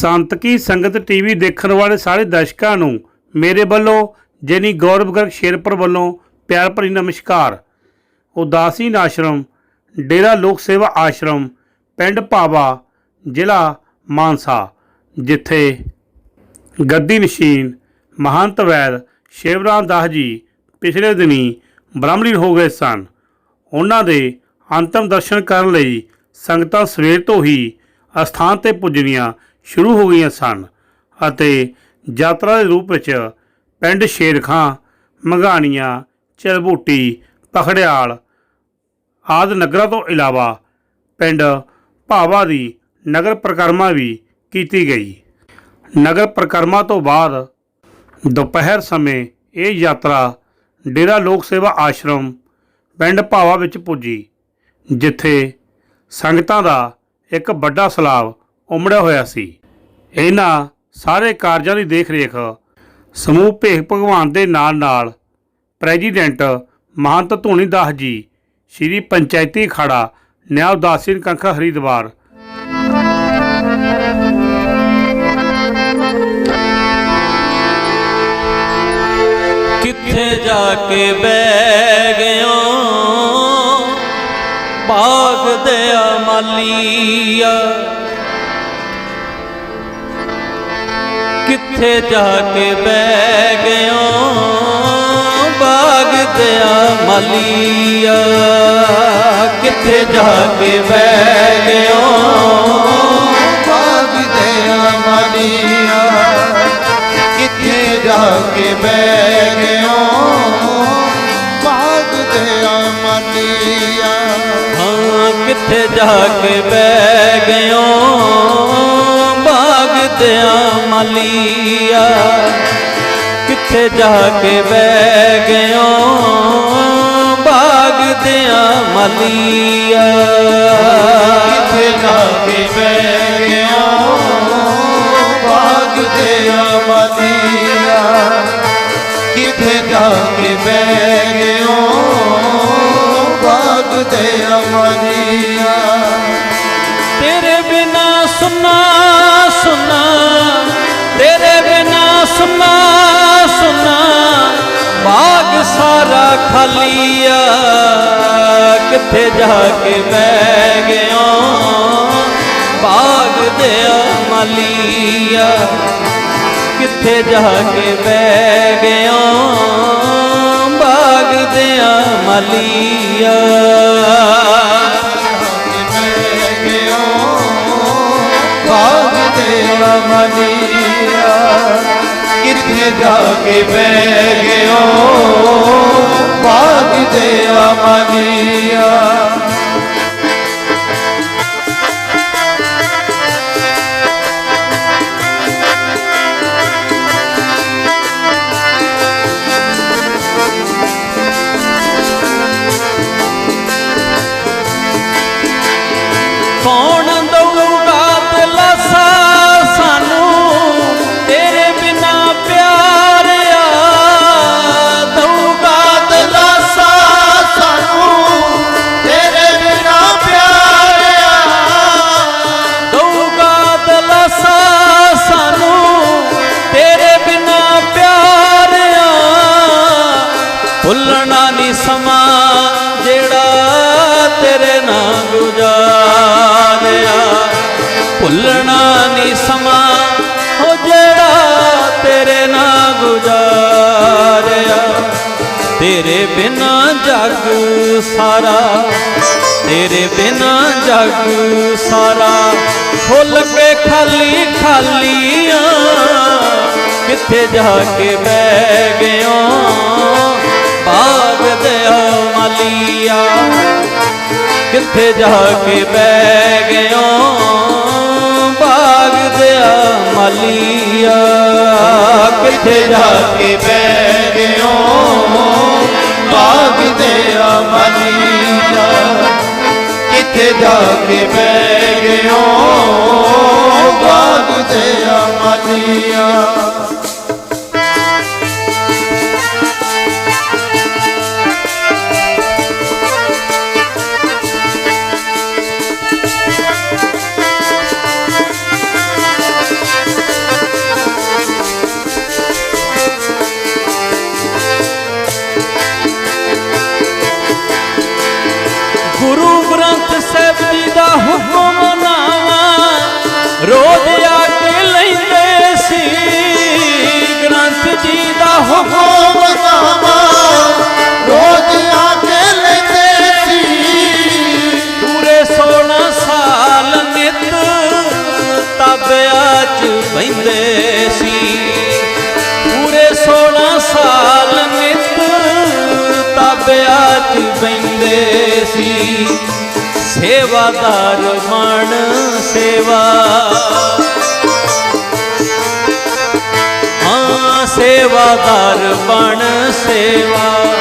ਸੰਤ ਕੀ ਸੰਗਤ ਟੀਵੀ ਦੇਖਣ ਵਾਲੇ ਸਾਰੇ ਦਰਸ਼ਕਾਂ ਨੂੰ ਮੇਰੇ ਵੱਲੋਂ, ਜੈਨੀ ਗੌਰਵ ਗਰਗ ਸ਼ੇਰਪੁਰ ਵੱਲੋਂ ਪਿਆਰ ਭਰੀ ਨਮਸਕਾਰ। ਉਦਾਸੀਨ ਆਸ਼ਰਮ ਡੇਰਾ ਲੋਕ ਸੇਵਾ ਆਸ਼ਰਮ, ਪਿੰਡ ਭਾਵਾ, ਜ਼ਿਲ੍ਹਾ ਮਾਨਸਾ, ਜਿੱਥੇ ਗੱਦੀ ਨਸ਼ੀਨ ਮਹੰਤ ਵੈਦ, ਸ਼ਿਵਰਾਮ ਦਾਸ ਜੀ ਪਿਛਲੇ ਦਿਨੀ ਬ੍ਰਾਹਮਣੀ ਹੋ ਗਏ ਸਨ। ਉਹਨਾਂ ਦੇ ਅੰਤਮ ਦਰਸ਼ਨ ਕਰਨ ਲਈ ਸੰਗਤਾਂ ਸਵੇਰ ਤੋਂ ਹੀ ਅਸਥਾਨ ਤੇ ਪੁੱਜਣੀਆਂ ਸ਼ੁਰੂ ਹੋ ਗਈਆਂ ਸਨ ਅਤੇ ਯਾਤਰਾ ਦੇ ਰੂਪ ਵਿੱਚ ਪਿੰਡ ਸ਼ੇਰਖਾਂ, ਮੰਗਾਣੀਆਂ ਚਲਬੂਟੀ ਪਖੜਿਆਲ ਆਦਿ ਨਗਰਾਂ ਤੋਂ ਇਲਾਵਾ ਪਿੰਡ ਭਾਵਾ ਦੀ ਨਗਰ ਪ੍ਰਕਰਮਾ ਵੀ ਕੀਤੀ ਗਈ। ਨਗਰ ਪ੍ਰਕਰਮਾ ਤੋਂ ਬਾਅਦ ਦੁਪਹਿਰ ਸਮੇਂ ਇਹ ਯਾਤਰਾ ਡੇਰਾ ਲੋਕ ਸੇਵਾ ਆਸ਼ਰਮ ਪਿੰਡ ਭਾਵਾ ਵਿੱਚ ਪੁੱਜੀ, ਜਿੱਥੇ ਸੰਗਤਾਂ ਦਾ ਇੱਕ ਵੱਡਾ ਸਲਾਬ ਉਮੜਿਆ ਹੋਇਆ ਸੀ। ਇਹਨਾਂ ਸਾਰੇ ਕਾਰਜਾਂ ਦੀ ਦੇਖ ਰੇਖ ਸਮੂਹ ਭੇਖ ਭਗਵਾਨ ਦੇ ਨਾਲ ਨਾਲ ਪ੍ਰੈਜ਼ੀਡੈਂਟ ਮਹੰਤ ਧੂਣੀ ਦਾਸ ਜੀ, ਸ਼੍ਰੀ ਪੰਚਾਇਤੀ ਅਖਾੜਾ ਨਿਆਂ ਉਦਾਸੀਨ ਕੰਖਾ ਹਰੀਦਵਾਰ। ਕਿੱਥੇ ਜਾ ਕੇ ਬਹਿ ਗਿਓ ਬਾਗ ਦੇ ਮਾਲੀਆ ਕਿੱਥੇ ਜਾ ਕੇ ਬਹਿ ਗਿਓ ਬਾਗ ਦੇ ਮਾਲੀਆ, ਕਿੱਥੇ ਜਾ ਕੇ ਬਹਿ ਗਿਓ ਬਾਗ ਦੇ ਮਾਲੀਆ, ਕਿੱਥੇ ਜਾ ਕੇ ਬਹਿ ਗਿਓ ਬਾਗ ਦੇ ਮਾਲੀਆ। ਹਾਂ, ਕਿੱਥੇ ਜਾ ਕੇ ਬਹਿ ਗਿਓ ਦਿਆਂ ਮਾਲੀਆ, ਕਿੱਥੇ ਜਾ ਕੇ ਬਹਿ ਗਿਓ ਬਾਗ ਦਿਆਂ ਮਾਲੀਆ। ਕਿੱਥੇ ਜਾ ਕੇ ਬਹਿ ਗਿਓ ਬਾਗ ਦੇ ਮਾਲੀਆ। ਕਿੱਥੇ ਜਾ ਕੇ ਬਹਿ ਗਿਓ ਬਾਗ ਦੇ ਮਾਲੀਆ। ਸਾਰਾ ਖਾਲੀਆ ਕਿੱਥੇ ਜਾ ਕੇ ਬਹਿ ਗਿਆ? ਬਾਗ ਦੇ ਮਾਲੀਆ ਕਿੱਥੇ ਜਾ ਕੇ ਬਹਿ ਗਿਆ? ਬਾਗ ਦੇ ਮਾਲੀਆ ਬਾਗ ਦੇ ਮਨੀਆ ਕਿੱਥੇ ਜਾ ਕੇ ਬਹਿ ਗਿਓ ਬਾਗ ਦੇ ਮਨੀਆ ਭੁੱਲਣਾ ਨਹੀਂ ਸਮਾਂ। ਉਹ ਜਿਹੜਾ ਤੇਰੇ ਨਾਲ ਗੁਜ਼ਾਰਿਆ, ਤੇਰੇ ਬਿਨਾ ਜਗ ਸਾਰਾ, ਤੇਰੇ ਬਿਨਾ ਜਗ ਸਾਰਾ। ਫੁੱਲ ਕੇ ਖਾਲੀ ਖਾਲੀਆਂ, ਕਿੱਥੇ ਜਾ ਕੇ ਬਹਿ ਗਿਓ ਬਾਗ ਦੇ ਮਾਲੀਆ ਕਿੱਥੇ ਜਾ ਕੇ ਬਹਿ ਗਿਓ ਦਿਆ ਦੇ ਮਾਲੀਆ, ਕਿੱਥੇ ਜਾ ਕੇ ਬਹਿ ਗਿਓ? ਬਾਗ ਦੇ ਮਨੀਆ ਕਿੱਥੇ ਜਾ ਕੇ ਬਹਿ ਗਿਓ? ਬਾਗ ਦੇ ਮਨੀਆ ਤਾਬਿਆਂ ਸੀ। ਸੇਵਾਦਾਰ ਮਣ ਸੇਵਾ। ਹਾਂ, ਸੇਵਾਦਾਰ ਬਣ ਸੇਵਾ।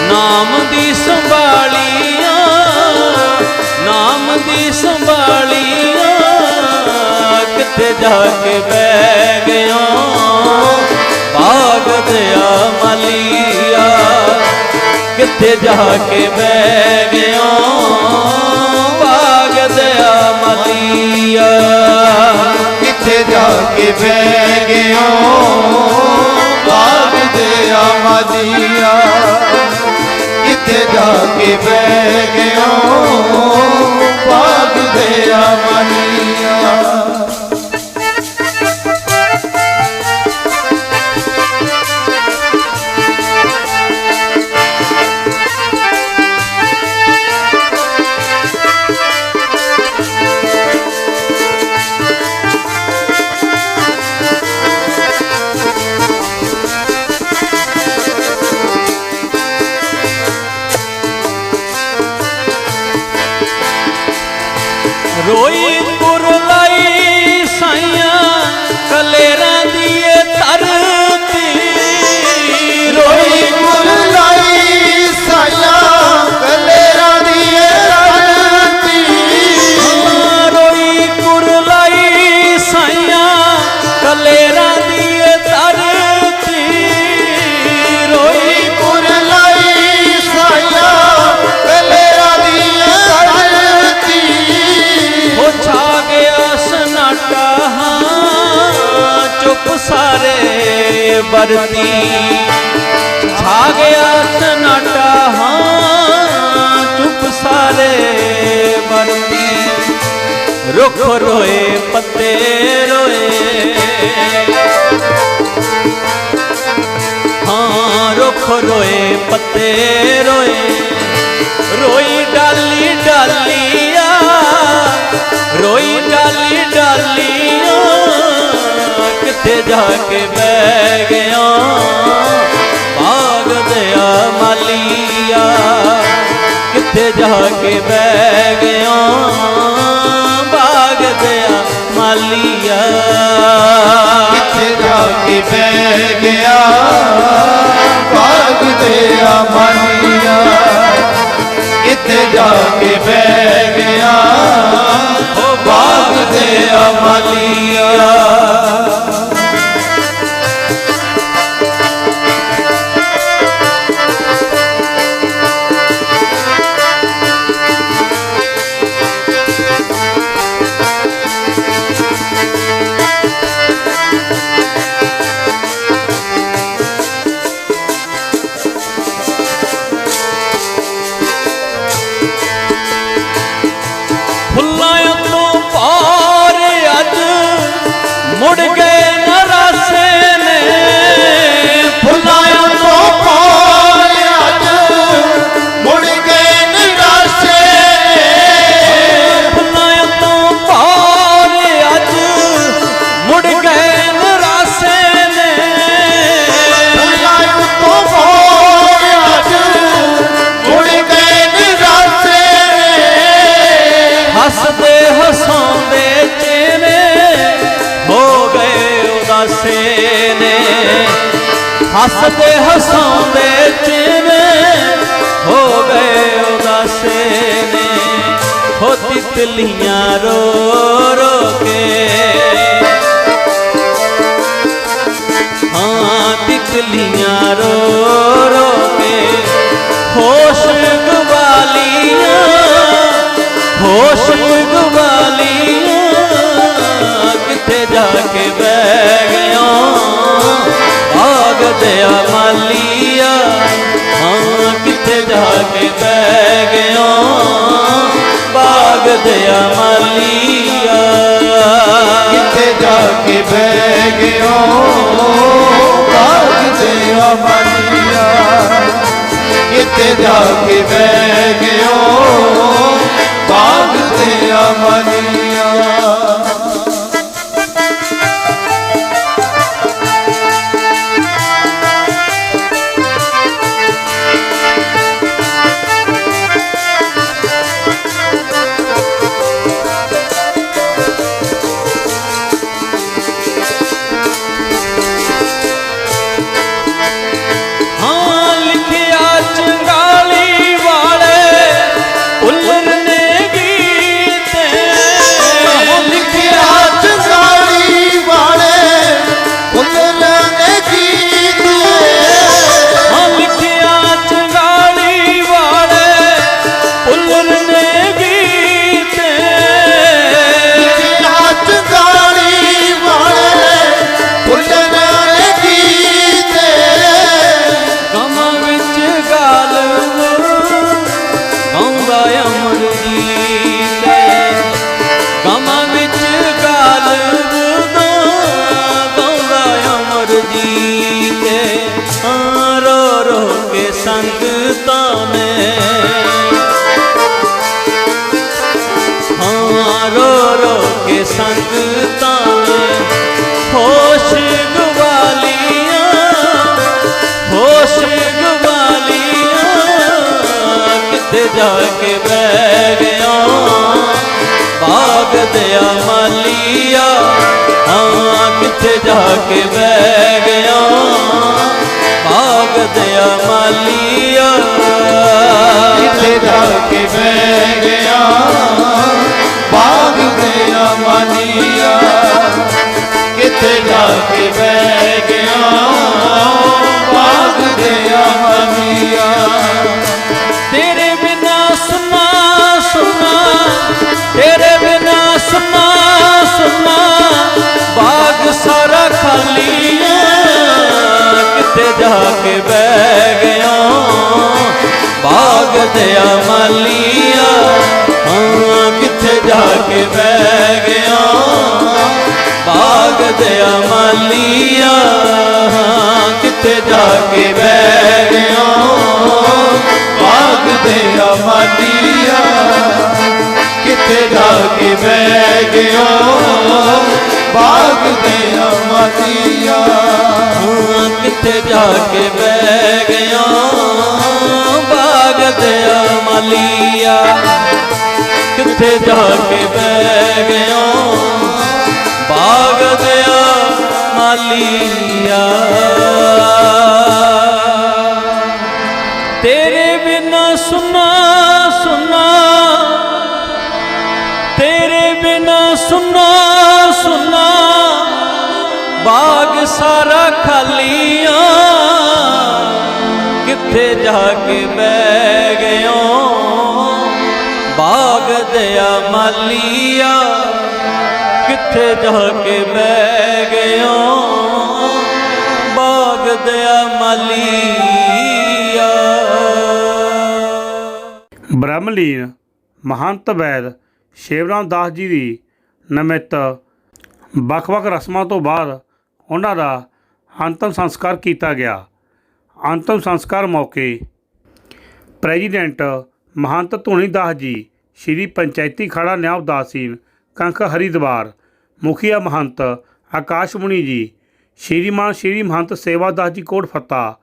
ਨਾਮ ਦੀ ਸੰਭਾਲੀਆਂ, ਨਾਮ ਦੀ ਸੰਭਾਲੀਆਂ, ਕਿੱਥੇ ਜਾ ਕੇ ਬਹਿ ਗਿਆ ਬਾਗ ਦਿਆ ਮਲੀਆ ਕਿੱਥੇ ਜਾ ਕੇ ਬਹਿ ਗਿਆ ਬਾਗਦਿਆ ਦਿਆ ਕਿੱਥੇ ਜਾ ਕੇ ਬਹਿ ਗਿਓ ਬਾਗ ਦੇ ਕਿੱਥੇ ਜਾ ਕੇ ਬਹਿ ਗਿਓ ਵਰਤੀ। ਛਾ ਗਿਆ ਸਨਾਟਾ ਹਾਂ, ਚੁੱਪ ਸਾਰੇ ਵਰਤੀ। ਰੁੱਖ ਰੋਏ, ਪੱਤੇ ਰੋਏ। ਹਾਂ, ਰੁੱਖ ਰੋਏ, ਪੱਤੇ ਰੋਏ। ਰੋਈ ਡਾਲੀ ਡਾਲੀਆ, ਰੋਈ ਡਾਲੀ ਡਾਲੀਆ। ਕਿੱਥੇ ਜਾ ਕੇ ਬਹਿ ਗਿਆ? ਬਾਗ ਦਿਆ ਮਾਲੀਆ, ਕਿੱਥੇ ਜਾ ਕੇ ਬਹਿ ਗਿਆ? ਬਾਗ ਦਿਆ ਮਾਲੀਆ, ਕਿੱਥੇ ਜਾ ਕੇ ਬਹਿ ਗਿਆ? ਬਾਗ ਦਿਆ ਮਾਲੀਆ, ਕਿੱਥੇ ਜਾ ਕੇ ਬਹਿ ਗਿਆ? ਉਹ ਬਾਗ ਦੇ ਆਮਨੀਆਂ ਹੱਸਦੇ ਹਸਾਉਂਦੇ ਚਿਹਰੇ ਹੋ ਗਏ ਉਦਾਸੇ ਨੇ? ਹੋ ਤਿਤਲੀਆਂ ਰੋ ਰੋ ਕੇ। ਹਾਂ, ਤਿਤਲੀਆਂ ਰੋ ਰੋ ਕੇ। ਹੋਸ਼ ਗਵਾਲੀਆਂ ਹੋਸ਼ ਗਵਾਲੀਆਂ। ਕਿੱਥੇ ਜਾ ਕੇ ਬਹਿ ਆਗ ਦਿਆ ਮਾਲੀਆ। ਹਾਂ, ਕਿੱਥੇ ਜਾ ਕੇ ਬਹਿ ਗਿਆ ਦਿਆ ਮਾਲੀਆ। ਕਿੱਥੇ ਜਾ ਕੇ ਬਹਿ ਗਿਓ ਬਾਗ ਦੇ ਕਿੱਥੇ ਜਾ ਕੇ ਬਹਿ ਗਿਓ ਜਾ ਕੇ ਬਹਿ ਗਿਆ। ਬਾਗ ਦਿਆ ਮਾਲੀਆ ਹਾਂ, ਕਿੱਥੇ ਜਾ ਕੇ ਬਹਿ ਗਿਆ। ਬਾਗ ਦਿਆ ਮਾਲੀਆ ਕਿੱਥੇ ਜਾ ਕੇ ਬਹਿ ਗਿਆ। ਜਾ ਕੇ ਬਹਿ ਗਿਆ। ਬਾਗ ਦਿਆ ਮਾਲੀਆ ਹਾਂ ਕਿੱਥੇ ਜਾ ਕੇ ਬਹਿ ਗਿਆ। ਬਾਗ ਦਿਆ ਮਾਲੀਆ ਹਾਂ ਕਿੱਥੇ ਜਾ ਕੇ ਬਹਿ ਗਿਆ। ਬਾਗ ਦੇ ਅਮਨੀਆ ਕਿੱਥੇ ਜਾ ਕੇ ਬਹਿ ਗਿਆ। ਬਾਗ ਦੇ ਅਮਨੀਆ ਕਿੱਥੇ ਜਾ ਕੇ ਬਹਿ ਗਿਆ? ਬਾਗ ਦਿਆ ਮਾਲੀਆ ਕਿੱਥੇ ਜਾ ਕੇ ਬਹਿ ਗਿਆ? ਬਾਗ ਦਿਆ ਮਾਲੀਆ ਤੇਰੇ ਬਿਨਾ ਸੁਨਾ ਸੁਨਾ। ਤੇਰੇ ਬਿਨਾ ਸੁਨਾ ਸੁਨਾ। ਬਾਗ ਸਾਰਾ ਖਾਲੀਆਂ। ਕਿੱਥੇ ਜਾ ਕੇ ਬਹਿ ਗਿਆ ਬਾਗ ਦਿਆ ਮਾਲੀਆ। ਕਿੱਥੇ ਜਾ ਕੇ ਬਹਿ ਗਿਆ ਬਾਗ ਦਿਆ ਮਾਲੀਆ। ਬ੍ਰਹਮਲੀਨ ਮਹੰਤ ਵੈਦ ਸ਼ੇਵਰਾਮ ਦਾਸ ਜੀ ਦੀ ਨਮਿਤ ਵੱਖ-ਵੱਖ ਰਸਮਾਂ ਤੋਂ ਬਾਅਦ ਉਹਨਾਂ ਦਾ ਅੰਤਮ ਸੰਸਕਾਰ ਕੀਤਾ ਗਿਆ। ਅੰਤਮ ਸੰਸਕਾਰ ਮੌਕੇ ਪ੍ਰੈਜ਼ੀਡੈਂਟ ਮਹੰਤ ਧੁਨੀ ਦਾਸ ਜੀ, ਸ਼੍ਰੀ ਪੰਚਾਇਤੀ ਖਾੜਾ ਨਿਆਂ ਉਦਾਸੀਨ ਕੰਖ ਹਰੀਦਵਾਰ, ਮੁਖੀਆ ਮਹੰਤ ਆਕਾਸ਼ ਮੁਨੀ ਜੀ, ਸ਼੍ਰੀਮਾਨ ਸ਼੍ਰੀ ਮਹੰਤ ਸੇਵਾਦਾਸ ਜੀ ਕੋਟ ਫੱਤਾ,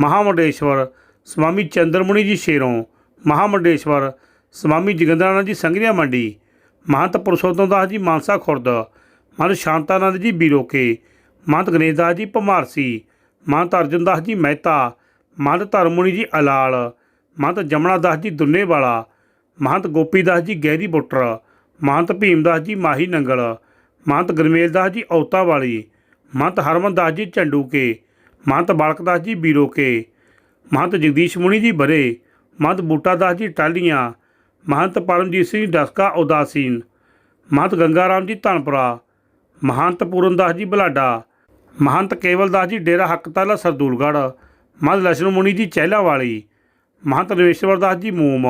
ਮਹਾਮੰਡੇਸ਼ਵਰ ਸਵਾਮੀ ਚੰਦਰਮੁਨੀ ਜੀ ਸ਼ੇਰੋਂ, ਮਹਾਮੰਡੇਸ਼ਵਰ ਸਵਾਮੀ ਜਗਿੰਦਰਾਨੰਦ ਜੀ ਸੰਗਰੀਆ ਮੰਡੀ, ਮਹੰਤ ਪੁਰਸ਼ੋਤਮ ਦਾਸ ਜੀ ਮਾਨਸਾ ਖੁਰਦ ਮਹੰਤ ਸ਼ਾਂਤਾਨੰਦ ਜੀ ਬੀਰੋਕੇ ਮਹੰਤ ਗਣੇਸ਼ ਦਾਸ ਜੀ ਭਮਾਰਸੀ ਮਹੰਤ ਅਰਜਨ ਦਾਸ ਜੀ ਮਹਿਤਾ ਮਹੰਤ ਧਰਮੁਨੀ ਜੀ ਅਲਾਲ ਮਹੰਤ ਜਮਨਾ ਦਾਸ ਜੀ ਦੁੰਨੇਵਾਲਾ ਮਹੰਤ ਗੋਪੀਦਾਸ ਜੀ ਗਹਿਰੀ ਬੁੱਟਰ ਮਹੰਤ ਭੀਮਦਾਸ ਜੀ ਮਾਹੀ ਨੰਗਲ ਮਹੰਤ ਗਰਮੇਲ ਦਾਸ ਜੀ ਔਤਾ ਵਾਲੀ ਮਹੰਤ ਹਰਮਨਦਾਸ ਜੀ ਝੰਡੂਕੇ ਮਹੰਤ ਬਾਲਕ ਦਾਸ ਜੀ ਬੀਰੋਕੇ ਮਹੰਤ ਜਗਦੀਸ਼ ਮੁਨੀ ਜੀ ਬਰੇ ਮਹੰਤ ਬੂਟਾ ਦਾਸ ਜੀ ਟਾਲੀਆਂ ਮਹੰਤ ਪਰਮਜੀਤ ਸਿੰਘ ਡਸਕਾ ਉਦਾਸੀਨ ਮਹੰਤ ਗੰਗਾ ਰਾਮ ਜੀ ਧਨਪੁਰਾ ਮਹੰਤ ਪੂਰਨਦਾਸ ਜੀ ਬਲਾਡਾ ਮਹੰਤ ਕੇਵਲਦਾਸ ਜੀ, ਡੇਰਾ ਹੱਕ ਤਾਲਾ ਸਰਦੂਲਗੜ ਮਹੰਤ ਲਛਮਣ ਮੁਨੀ ਜੀ ਚਹਿਲਾ ਵਾਲੀ ਮਹੰਤ ਰਵੇਸ਼ਵਰ ਦਾਸ ਜੀ, ਮੂਮ।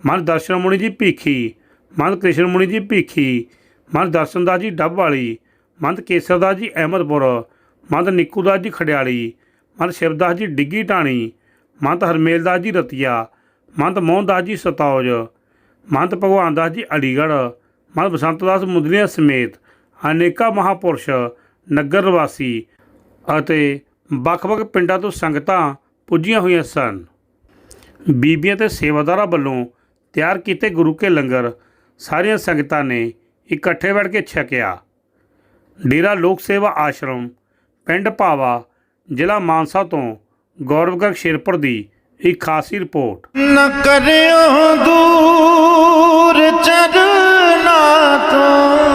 ਮਹੰਤ ਦਰਸ਼ਨ ਮੁਨੀ ਜੀ, ਭੀਖੀ। ਮਹੰਤ ਕ੍ਰਿਸ਼ਨ ਮੁਨੀ ਜੀ, ਭੀਖੀ। ਮਹੰਤ ਦਰਸ਼ਨ ਦਾਸ ਜੀ ਡੱਬ ਵਾਲੀ ਮਹੰਤ ਕੇਸਰ ਦਾਸ ਜੀ, ਅਹਿਮਦਪੁਰ। ਮਹੰਤ ਨਿੱਕੂ ਦਾਸ ਜੀ ਖੜਿਆਲੀ ਮਹੰਤ ਸ਼ਿਵਦਾਸ ਜੀ, ਡਿੱਗੀ ਟਾਣੀ ਮਹੰਤ ਹਰਮੇਲ ਦਾਸ ਜੀ, ਰਤੀਆ। ਮਹੰਤ ਮੋਹਨ ਦਾਸ ਜੀ, ਸਤੌਜ। ਮਹੰਤ ਭਗਵਾਨ ਦਾਸ ਜੀ, ਅਲੀਗੜ੍ਹ। ਮਹੰਤ ਬਸੰਤ ਦਾਸ ਮੁੰਦਰੀਆ ਸਮੇਤ ਅਨੇਕਾਂ ਮਹਾਪੁਰਸ਼। ਨਗਰ ਨਿਵਾਸੀ ਅਤੇ ਵੱਖ-ਵੱਖ ਪਿੰਡਾਂ ਤੋਂ ਸੰਗਤਾਂ ਪੁੱਜੀਆਂ ਹੋਈਆਂ ਸਨ। ਬੀਬੀਆਂ ਤੇ ਸੇਵਾਦਾਰਾਂ ਵੱਲੋਂ ਤਿਆਰ ਕੀਤੇ ਗੁਰੂ ਕੇ ਲੰਗਰ ਸਾਰੀਆਂ ਸੰਗਤਾਂ ਨੇ ਇਕੱਠੇ ਬੈਠ ਕੇ ਛਕਿਆ। ਡੇਰਾ ਲੋਕ ਸੇਵਾ ਆਸ਼ਰਮ, ਪਿੰਡ ਭਾਵਾ, ਜ਼ਿਲ੍ਹਾ ਮਾਨਸਾ ਤੋਂ ਗੌਰਵ ਸ਼ੇਰਪੁਰ ਦੀ ਇੱਕ ਖਾਸੀ ਰਿਪੋਰਟ। ਨ ਕਰਿਓ ਦੂਰ ਚਰਨਾ ਤੋਂ।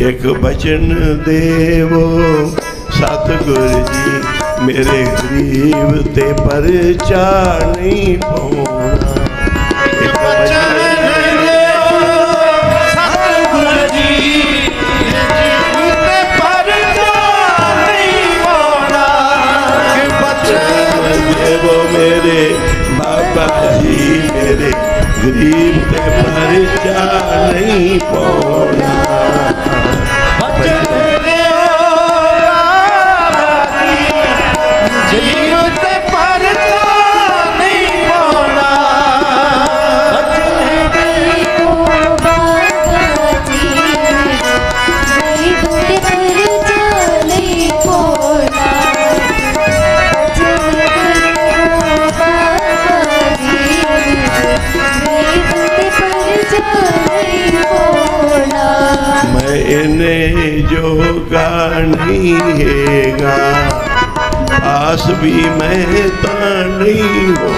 ਇੱਕ ਬਚਨ ਦੇਵੋ। ਸਤਿਗੁਰ ਜੀ ਮੇਰੇ ਗਰੀਬ ਤੇ ਪਰਚਾ ਨਹੀਂ ਪਾਉਣਾ। ਇੱਕ ਬਚਨ ਦੇਵੋ ਮੇਰੇ ਬਾਬਾ ਜੀ ਮੇਰੇ ਗਰੀਬ ਤੇ ਪਰਚਾ ਨਹੀਂ ਪਾਉਣਾ ਬਚਨ ਇਹਨੇ ਨਹੀਂ ਹੈਗਾ। ਆਸ ਵੀ ਮੈਂ ਤਾਂ ਨਹੀਂ ਹੋਣਾ